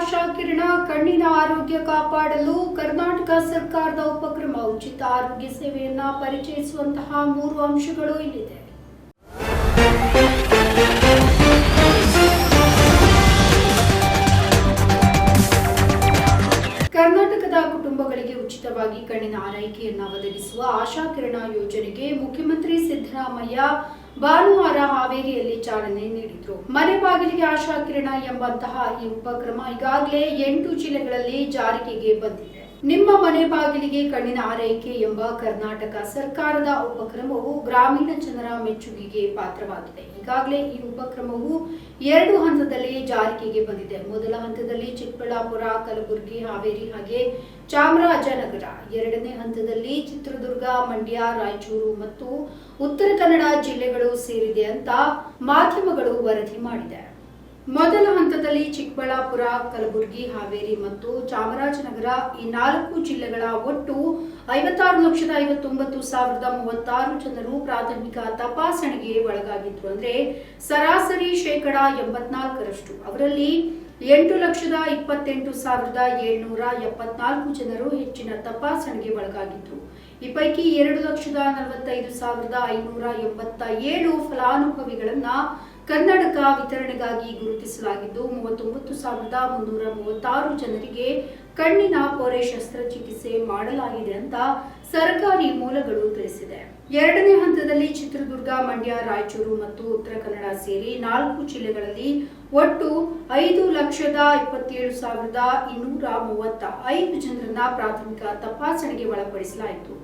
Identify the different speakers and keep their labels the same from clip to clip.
Speaker 1: ಆಶಾ ಕಣ್ಣಿನ ಆರೋಗ್ಯ ಕಾಪಾಡಲು ಕರ್ನಾಟಕ ಸರ್ಕಾರದ ಉಪಕ್ರಮ, ಉಚಿತ ಆರೋಗ್ಯ ಸೇವೆಯನ್ನ ಪರಿಚಯಿಸುವಂತಹ ಮೂರು ಅಂಶಗಳು ಇಲ್ಲಿದೆ. ಕರ್ನಾಟಕದ ಕುಟುಂಬಗಳಿಗೆ ಉಚಿತವಾಗಿ ಕಣ್ಣಿನ ಆರೈಕೆಯನ್ನ ಒದಗಿಸುವ ಆಶಾ ಕಿರಣ ಯೋಜನೆಗೆ ಮುಖ್ಯಮಂತ್ರಿ ಸಿದ್ದರಾಮಯ್ಯ ಭಾನುವಾರ ಹಾವೇರಿಯಲ್ಲಿ ಚಾಲನೆ ನೀಡಿದ್ರು. ಮನೆ ಬಾಗಿಲಿಗೆ ಆಶಾ ಕಿರಣ ಎಂಬಂತಹ ಈ ಉಪಕ್ರಮ ಈಗಾಗಲೇ ಎಂಟು ಜಿಲ್ಲೆಗಳಲ್ಲಿ ಜಾರಿಗೆಗೆ ಬಂದಿದೆ. ನಿಮ್ಮ ಮನೆ ಬಾಗಿಲಿಗೆ ಕಣ್ಣಿನ ಆರೈಕೆ ಎಂಬ ಕರ್ನಾಟಕ ಸರ್ಕಾರದ ಉಪಕ್ರಮವು ಗ್ರಾಮೀಣ ಜನರ ಮೆಚ್ಚುಗೆಗೆ ಪಾತ್ರವಾಗಿದೆ. ಈಗಾಗಲೇ ಈ ಉಪಕ್ರಮವು ಎರಡು ಹಂತದಲ್ಲಿ ಜಾರಿಗೆಗೆ ಬಂದಿದೆ. ಮೊದಲ ಹಂತದಲ್ಲಿ ಚಿಕ್ಕಬಳ್ಳಾಪುರ, ಕಲಬುರಗಿ, ಹಾವೇರಿ ಹಾಗೆ ಚಾಮರಾಜನಗರ. ಎರಡನೇ ಹಂತದಲ್ಲಿ ಚಿತ್ರದುರ್ಗ, ಮಂಡ್ಯ, ರಾಯಚೂರು ಮತ್ತು ಉತ್ತರ ಕನ್ನಡ ಜಿಲ್ಲೆಗಳು ಸೇರಿದೆ ಅಂತ ಮಾಧ್ಯಮಗಳು ವರದಿ ಮಾಡಿದೆ. ಮೊದಲ ಹಂತದಲ್ಲಿ ಚಿಕ್ಕಬಳ್ಳಾಪುರ, ಕಲಬುರಗಿ, ಹಾವೇರಿ ಮತ್ತು ಚಾಮರಾಜನಗರ ಈ ನಾಲ್ಕು ಜಿಲ್ಲೆಗಳ ಒಟ್ಟು ಐವತ್ತಾರು ಲಕ್ಷದ ಐವತ್ತೊಂಬತ್ತು ಸಾವಿರದ ಮೂವತ್ತಾರು ಜನರು ಪ್ರಾಥಮಿಕ ತಪಾಸಣೆಗೆ ಒಳಗಾಗಿದ್ರು ಅಂದ್ರೆ ಸರಾಸರಿ ಶೇಕಡ ಎಂಬತ್ನಾಲ್ಕರಷ್ಟು. ಅವರಲ್ಲಿ ಎಂಟು ಲಕ್ಷದ ಇಪ್ಪತ್ತೆಂಟು ಸಾವಿರದ ಏಳ್ನೂರ ಎಪ್ಪತ್ನಾಲ್ಕು ಜನರು ಹೆಚ್ಚಿನ ತಪಾಸಣೆಗೆ ಒಳಗಾಗಿದ್ರು. ಈ ಪೈಕಿ ಎರಡು ಲಕ್ಷದ ನಲವತ್ತೈದು ಸಾವಿರದ ಐನೂರ ಎಂಬತ್ತ ಏಳು ಫಲಾನುಭವಿಗಳನ್ನ ಕನ್ನಡಕ ವಿತರಣೆಗಾಗಿ ಗುರುತಿಸಲಾಗಿದ್ದು, ಮೂವತ್ತೊಂಬತ್ತು ಸಾವಿರದ ಮುನ್ನೂರ ಮೂವತ್ತಾರು ಜನರಿಗೆ ಕಣ್ಣಿನ ಪೊರೆ ಶಸ್ತ್ರಚಿಕಿತ್ಸೆ ಮಾಡಲಾಗಿದೆ ಅಂತ ಸರ್ಕಾರಿ ಮೂಲಗಳು ತಿಳಿಸಿದೆ. ಎರಡನೇ ಹಂತದಲ್ಲಿ ಚಿತ್ರದುರ್ಗ, ಮಂಡ್ಯ, ರಾಯಚೂರು ಮತ್ತು ಉತ್ತರ ಕನ್ನಡ ಸೇರಿ ನಾಲ್ಕು ಜಿಲ್ಲೆಗಳಲ್ಲಿ ಒಟ್ಟು ಐದು ಲಕ್ಷದ ಇಪ್ಪತ್ತೇಳು ಸಾವಿರದ ಇನ್ನೂರ ಮೂವತ್ತ ಐದು ಜನರನ್ನ ಪ್ರಾಥಮಿಕ ತಪಾಸಣೆಗೆ ಒಳಪಡಿಸಲಾಯಿತು.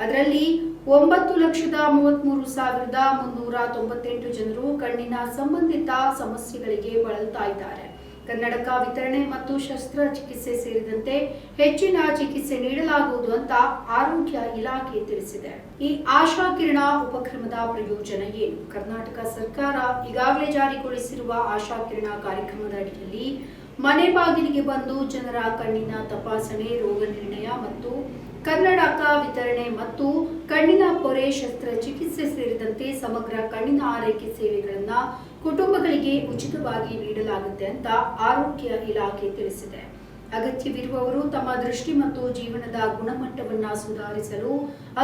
Speaker 1: ಅದರಲ್ಲಿ ಒಂಬತ್ತು ಲಕ್ಷದ ಮೂವತ್ಮೂರು ಸಾವಿರದ ಮುನ್ನೂರ ತೊಂಬತ್ತೆಂಟು ಜನರು ಕಣ್ಣಿನ ಸಂಬಂಧಿತ ಸಮಸ್ಯೆಗಳಿಗೆ ಬಳಲ್ತಾ ಇದ್ದಾರೆ ಕನ್ನಡಕ ವಿತರಣೆ ಮತ್ತು ಶಸ್ತ್ರಚಿಕಿತ್ಸೆ ಸೇರಿದಂತೆ ಹೆಚ್ಚಿನ ಚಿಕಿತ್ಸೆ ನೀಡಲಾಗುವುದು ಅಂತ ಆರೋಗ್ಯ ಇಲಾಖೆ ತಿಳಿಸಿದೆ. ಈ ಆಶಾ ಕಿರಣ ಉಪಕ್ರಮದ ಪ್ರಯೋಜನ ಏನು? ಕರ್ನಾಟಕ ಸರ್ಕಾರ ಈಗಾಗಲೇ ಜಾರಿಗೊಳಿಸಿರುವ ಆಶಾ ಕಿರಣ ಕಾರ್ಯಕ್ರಮದ ಅಡಿಯಲ್ಲಿ ಮನೆ ಬಾಗಿಲಿಗೆ ಬಂದು ಜನರ ಕಣ್ಣಿನ ತಪಾಸಣೆ ರೋಗ ನಿರ್ಣಯ ಮತ್ತು ಕನ್ನಡಕ ವಿತರಣೆ ಮತ್ತು ಕಣ್ಣಿನ ಪೊರೆ ಶಸ್ತ್ರಚಿಕಿತ್ಸೆ ಸೇರಿದಂತೆ ಸಮಗ್ರ ಕಣ್ಣಿನ ಆರೈಕೆ ಸೇವೆಗಳನ್ನು ಕುಟುಂಬಗಳಿಗೆ ಉಚಿತವಾಗಿ ನೀಡಲಾಗುತ್ತೆ ಅಂತ ಆರೋಗ್ಯ ಇಲಾಖೆ ತಿಳಿಸಿದೆ. ಅಗತ್ಯವಿರುವವರು ತಮ್ಮ ದೃಷ್ಟಿ ಮತ್ತು ಜೀವನದ ಗುಣಮಟ್ಟವನ್ನು ಸುಧಾರಿಸಲು,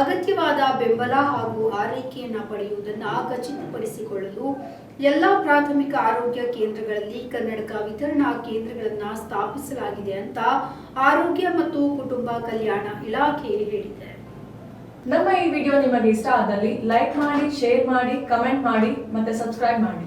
Speaker 1: ಅಗತ್ಯವಾದ ಬೆಂಬಲ ಹಾಗೂ ಆರೈಕೆಯನ್ನು ಪಡೆಯುವುದನ್ನು ಖಚಿತಪಡಿಸಿಕೊಳ್ಳಲು ಎಲ್ಲ ಪ್ರಾಥಮಿಕ ಆರೋಗ್ಯ ಕೇಂದ್ರಗಳಲ್ಲಿ ಕನ್ನಡಕ ವಿತರಣಾ ಕೇಂದ್ರಗಳನ್ನು ಸ್ಥಾಪಿಸಲಾಗಿದೆ ಅಂತ ಆರೋಗ್ಯ ಮತ್ತು ಕುಟುಂಬ ಕಲ್ಯಾಣ ಇಲಾಖೆ ಹೇಳಿದೆ.
Speaker 2: ನಮ್ಮ ಈ ವಿಡಿಯೋ ನಿಮಗೆ ಇಷ್ಟ ಆದಲ್ಲಿ ಲೈಕ್ ಮಾಡಿ, ಶೇರ್ ಮಾಡಿ, ಕಮೆಂಟ್ ಮಾಡಿ ಮತ್ತೆ ಸಬ್ಸ್ಕ್ರೈಬ್ ಮಾಡಿ.